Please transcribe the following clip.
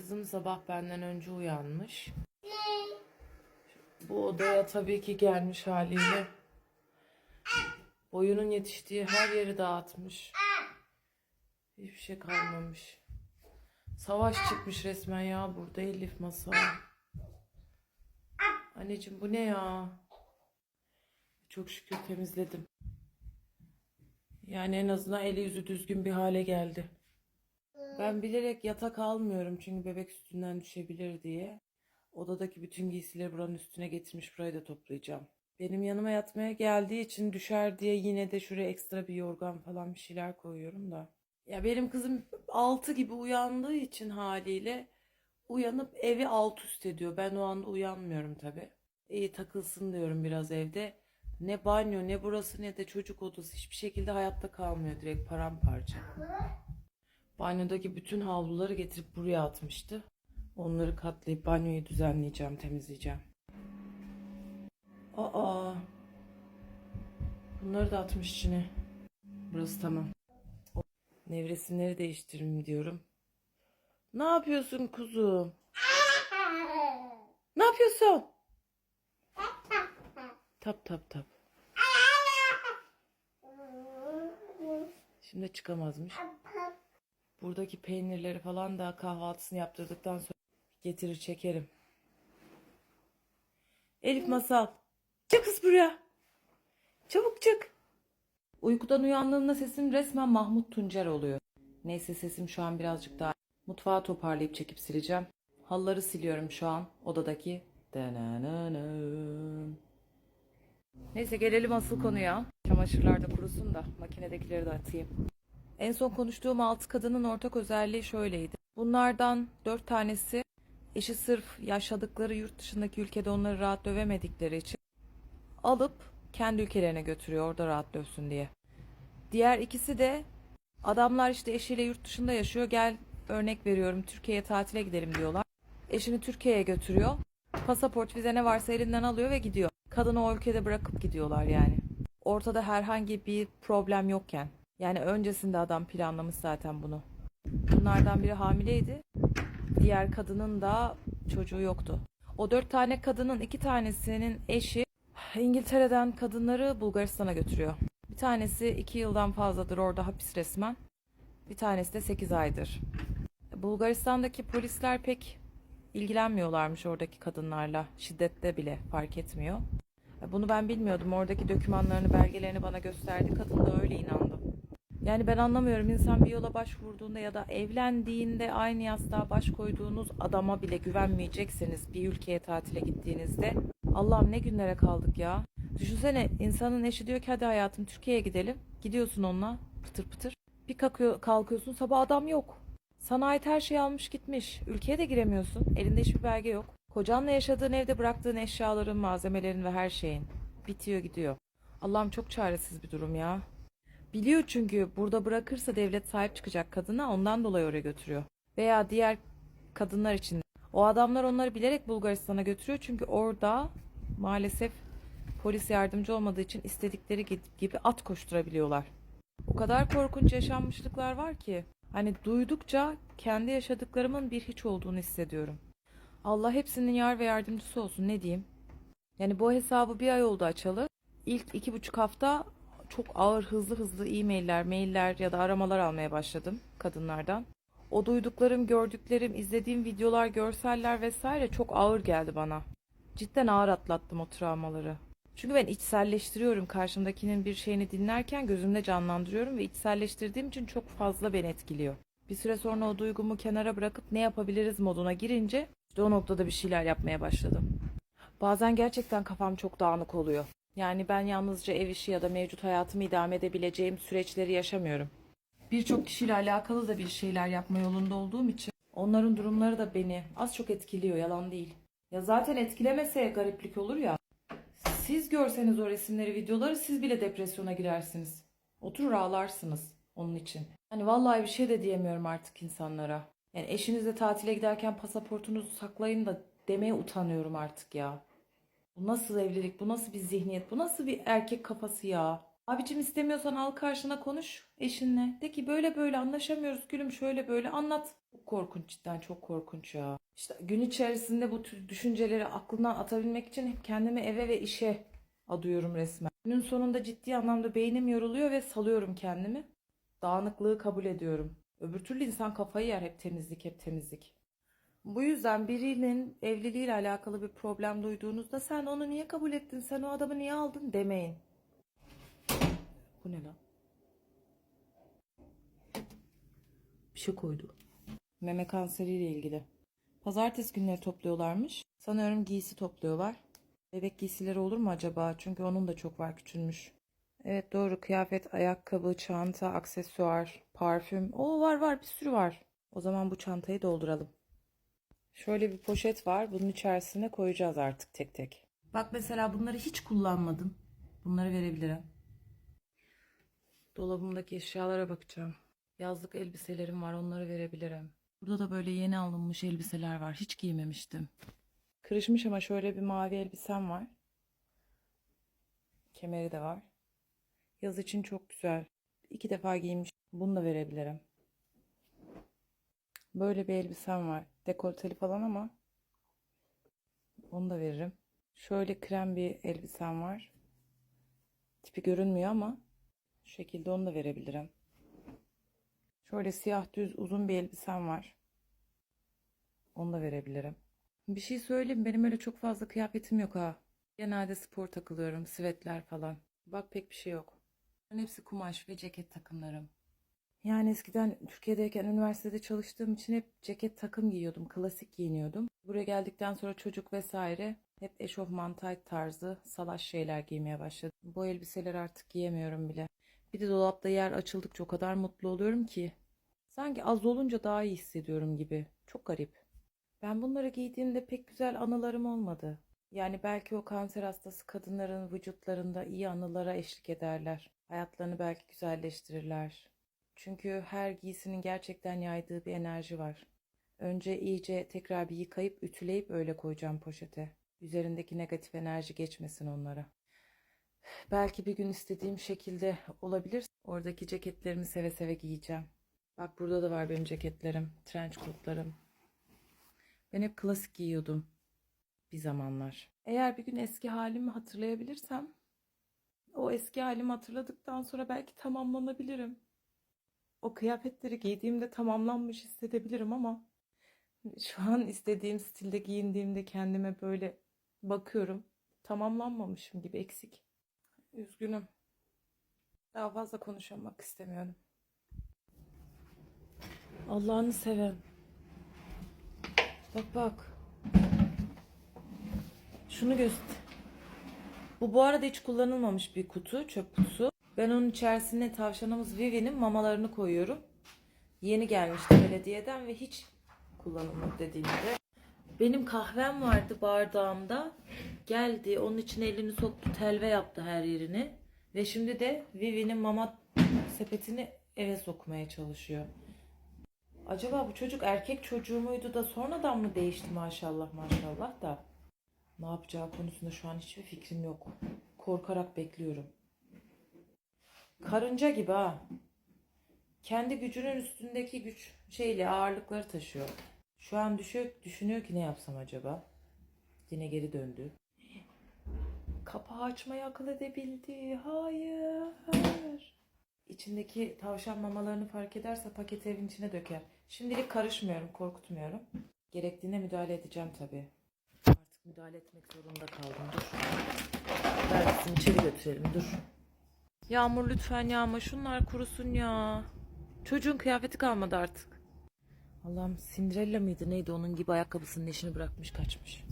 Kızım sabah benden önce uyanmış. Bu odaya tabii ki gelmiş haliyle. Boyunun yetiştiği her yeri dağıtmış. Hiçbir şey kalmamış. Savaş çıkmış resmen ya burada Elif masa. Anneciğim bu ne ya? Çok şükür temizledim. Yani en azından eli yüzü düzgün bir hale geldi. Ben bilerek yatak almıyorum çünkü bebek üstünden düşebilir diye. Odadaki bütün giysileri buranın üstüne getirmiş burayı da toplayacağım. Benim yanıma yatmaya geldiği için düşer diye yine de şuraya ekstra bir yorgan falan bir şeyler koyuyorum da. Ya benim kızım 6 gibi uyandığı için haliyle uyanıp evi alt üst ediyor. Ben o anda uyanmıyorum tabii. İyi takılsın diyorum biraz evde. Ne banyo ne burası ne de çocuk odası hiçbir şekilde hayatta kalmıyor direkt paramparça. Banyodaki bütün havluları getirip buraya atmıştı. Onları katlayıp banyoyu düzenleyeceğim, temizleyeceğim. Aa. Bunları da atmış içine. Burası tamam. Nevresimleri değiştireyim diyorum. Ne yapıyorsun kuzum? Ne yapıyorsun? Tap tap tap. Şimdi çıkamazmış. Buradaki peynirleri falan da kahvaltısını yaptırdıktan sonra getirir çekerim. Elif Masal. Çık kız buraya. Çabuk çık. Uykudan uyandığımda sesim resmen Mahmut Tuncer oluyor. Neyse sesim şu an birazcık daha. Mutfağı toparlayıp çekip sileceğim. Halları siliyorum şu an odadaki. Neyse gelelim asıl konuya. Çamaşırlar da kurusun da makinedekileri de atayım. En son konuştuğum altı kadının ortak özelliği şöyleydi. Bunlardan dört tanesi eşi sırf yaşadıkları yurt dışındaki ülkede onları rahat dövemedikleri için alıp kendi ülkelerine götürüyor orada rahat dövsün diye. Diğer ikisi de adamlar işte eşiyle yurt dışında yaşıyor gel örnek veriyorum Türkiye'ye tatile gidelim diyorlar. Eşini Türkiye'ye götürüyor. Pasaport vize ne varsa elinden alıyor ve gidiyor. Kadını o ülkede bırakıp gidiyorlar yani. Ortada herhangi bir problem yokken. Yani öncesinde adam planlamış zaten bunu. Bunlardan biri hamileydi. Diğer kadının da çocuğu yoktu. O dört tane kadının iki tanesinin eşi İngiltere'den kadınları Bulgaristan'a götürüyor. Bir tanesi iki yıldan fazladır orada hapis resmen. Bir tanesi de sekiz aydır. Bulgaristan'daki polisler pek ilgilenmiyorlarmış oradaki kadınlarla. Şiddette bile fark etmiyor. Bunu ben bilmiyordum. Oradaki dokümanlarını, belgelerini bana gösterdi. Kadın da öyle inandı. Yani ben anlamıyorum. İnsan bir yola başvurduğunda ya da evlendiğinde aynı yastığa baş koyduğunuz adama bile güvenmeyecekseniz bir ülkeye tatile gittiğinizde Allah'ım ne günlere kaldık ya. Düşünsene insanın eşi diyor ki hadi hayatım Türkiye'ye gidelim. Gidiyorsun onunla pıtır pıtır. Bir kalkıyor, kalkıyorsun sabah adam yok. Sana ait her şeyi almış gitmiş. Ülkeye de giremiyorsun. Elinde hiçbir belge yok. Kocanla yaşadığın evde bıraktığın eşyaların, malzemelerin ve her şeyin. Bitiyor gidiyor. Allah'ım çok çaresiz bir durum ya. Biliyor çünkü burada bırakırsa devlet sahip çıkacak kadına ondan dolayı oraya götürüyor. Veya diğer kadınlar için. O adamlar onları bilerek Bulgaristan'a götürüyor çünkü orada maalesef polis yardımcı olmadığı için istedikleri gibi at koşturabiliyorlar. O kadar korkunç yaşanmışlıklar var ki hani duydukça kendi yaşadıklarımın bir hiç olduğunu hissediyorum. Allah hepsinin yar ve yardımcısı olsun ne diyeyim. Yani bu hesabı bir ay oldu açalı. İlk iki buçuk hafta çok ağır hızlı hızlı e-mailler, mailler ya da aramalar almaya başladım kadınlardan. O duyduklarım, gördüklerim, izlediğim videolar, görseller vesaire çok ağır geldi bana. Cidden ağır atlattım o travmaları. Çünkü ben içselleştiriyorum karşımdakinin bir şeyini dinlerken gözümde canlandırıyorum ve içselleştirdiğim için çok fazla beni etkiliyor. Bir süre sonra o duygumu kenara bırakıp ne yapabiliriz moduna girince işte o noktada bir şeyler yapmaya başladım. Bazen gerçekten kafam çok dağınık oluyor. Yani ben yalnızca ev işi ya da mevcut hayatımı idame edebileceğim süreçleri yaşamıyorum. Birçok kişiyle alakalı da bir şeyler yapma yolunda olduğum için onların durumları da beni az çok etkiliyor yalan değil. Ya zaten etkilemese gariplik olur ya. Siz görseniz o resimleri, videoları siz bile depresyona girersiniz. Oturur ağlarsınız onun için. Hani vallahi bir şey de diyemiyorum artık insanlara. Yani eşinizle tatile giderken pasaportunuzu saklayın da demeye utanıyorum artık ya. Bu nasıl evlilik? Bu nasıl bir zihniyet? Bu nasıl bir erkek kafası ya? Abicim istemiyorsan al karşına konuş eşinle. De ki böyle böyle anlaşamıyoruz gülüm şöyle böyle anlat. Çok korkunç cidden çok korkunç ya. İşte gün içerisinde bu tür düşünceleri aklından atabilmek için hep kendimi eve ve işe adıyorum resmen. Günün sonunda ciddi anlamda beynim yoruluyor ve salıyorum kendimi. Dağınıklığı kabul ediyorum. Öbür türlü insan kafayı yer hep temizlik hep temizlik. Bu yüzden birinin evliliğiyle alakalı bir problem duyduğunuzda sen onu niye kabul ettin, sen o adamı niye aldın demeyin. Bu ne lan? Bir şey koydu. Meme kanseriyle ilgili. Pazartesi günleri topluyorlarmış. Sanıyorum giysi topluyorlar. Bebek giysileri olur mu acaba? Çünkü onun da çok var küçülmüş. Evet doğru kıyafet, ayakkabı, çanta, aksesuar, parfüm. O var var bir sürü var. O zaman bu çantayı dolduralım. Şöyle bir poşet var. Bunun içerisine koyacağız artık tek tek. Bak mesela bunları hiç kullanmadım. Bunları verebilirim. Dolabımdaki eşyalara bakacağım. Yazlık elbiselerim var. Onları verebilirim. Burada da böyle yeni alınmış elbiseler var. Hiç giymemiştim. Kırışmış ama şöyle bir mavi elbisem var. Kemeri de var. Yaz için çok güzel. İki defa giymiş. Bunu da verebilirim. Böyle bir elbisem var. Dekolteli falan ama onu da veririm. Şöyle krem bir elbisem var. Tipi görünmüyor ama şu şekilde onu da verebilirim. Şöyle siyah düz uzun bir elbisem var. Onu da verebilirim. Bir şey söyleyeyim benim öyle çok fazla kıyafetim yok ha. Genelde spor takılıyorum, sivetler falan. Bak pek bir şey yok. Hepsi kumaş ve ceket takımlarım. Yani eskiden Türkiye'deyken üniversitede çalıştığım için hep ceket takım giyiyordum, klasik giyiniyordum. Buraya geldikten sonra çocuk vesaire hep eşofman tayt tarzı salaş şeyler giymeye başladım. Bu elbiseleri artık giyemiyorum bile. Bir de dolapta yer açıldıkça o kadar mutlu oluyorum ki. Sanki az olunca daha iyi hissediyorum gibi. Çok garip. Ben bunları giydiğimde pek güzel anılarım olmadı. Yani belki o kanser hastası kadınların vücutlarında iyi anılara eşlik ederler. Hayatlarını belki güzelleştirirler. Çünkü her giysinin gerçekten yaydığı bir enerji var. Önce iyice tekrar bir yıkayıp ütüleyip öyle koyacağım poşete. Üzerindeki negatif enerji geçmesin onlara. Belki bir gün istediğim şekilde olabilir. Oradaki ceketlerimi seve seve giyeceğim. Bak burada da var benim ceketlerim, trench coatlarım. Ben hep klasik giyiyordum bir zamanlar. Eğer bir gün eski halimi hatırlayabilirsem, o eski halimi hatırladıktan sonra belki tamamlanabilirim. O kıyafetleri giydiğimde tamamlanmış hissedebilirim ama şu an istediğim stilde giyindiğimde kendime böyle bakıyorum. Tamamlanmamışım gibi eksik. Üzgünüm. Daha fazla konuşamak istemiyorum. Allah'ını seven. Bak bak. Şunu göster. Bu bu arada hiç kullanılmamış bir kutu, çöp kutusu. Ben onun içerisine tavşanımız Vivi'nin mamalarını koyuyorum. Yeni gelmişti belediyeden ve hiç kullanılmadı dediğim gibi. Benim kahvem vardı bardağımda. Geldi onun içine elini soktu telve yaptı her yerini. Ve şimdi de Vivi'nin mama sepetini eve sokmaya çalışıyor. Acaba bu çocuk erkek çocuğu muydu da sonradan mı değişti maşallah maşallah da. Ne yapacağı konusunda şu an hiçbir fikrim yok. Korkarak bekliyorum. Karınca gibi ha. Kendi gücünün üstündeki güç şeyle ağırlıkları taşıyor. Şu an düşüyor, düşünüyor ki ne yapsam acaba? Yine geri döndü. Kapağı açmayı akıl edebildi. Hayır. İçindeki tavşan mamalarını fark ederse paketi evin içine döker. Şimdilik karışmıyorum, korkutmuyorum. Gerektiğinde müdahale edeceğim tabii. Artık müdahale etmek zorunda kaldım. Dur. Kızım içeri götürelim. Dur. Yağmur lütfen yağma. Şunlar kurusun ya. Çocuğun kıyafeti kalmadı artık. Allah'ım Cinderella mıydı neydi onun gibi ayakkabısının eşini bırakmış kaçmış.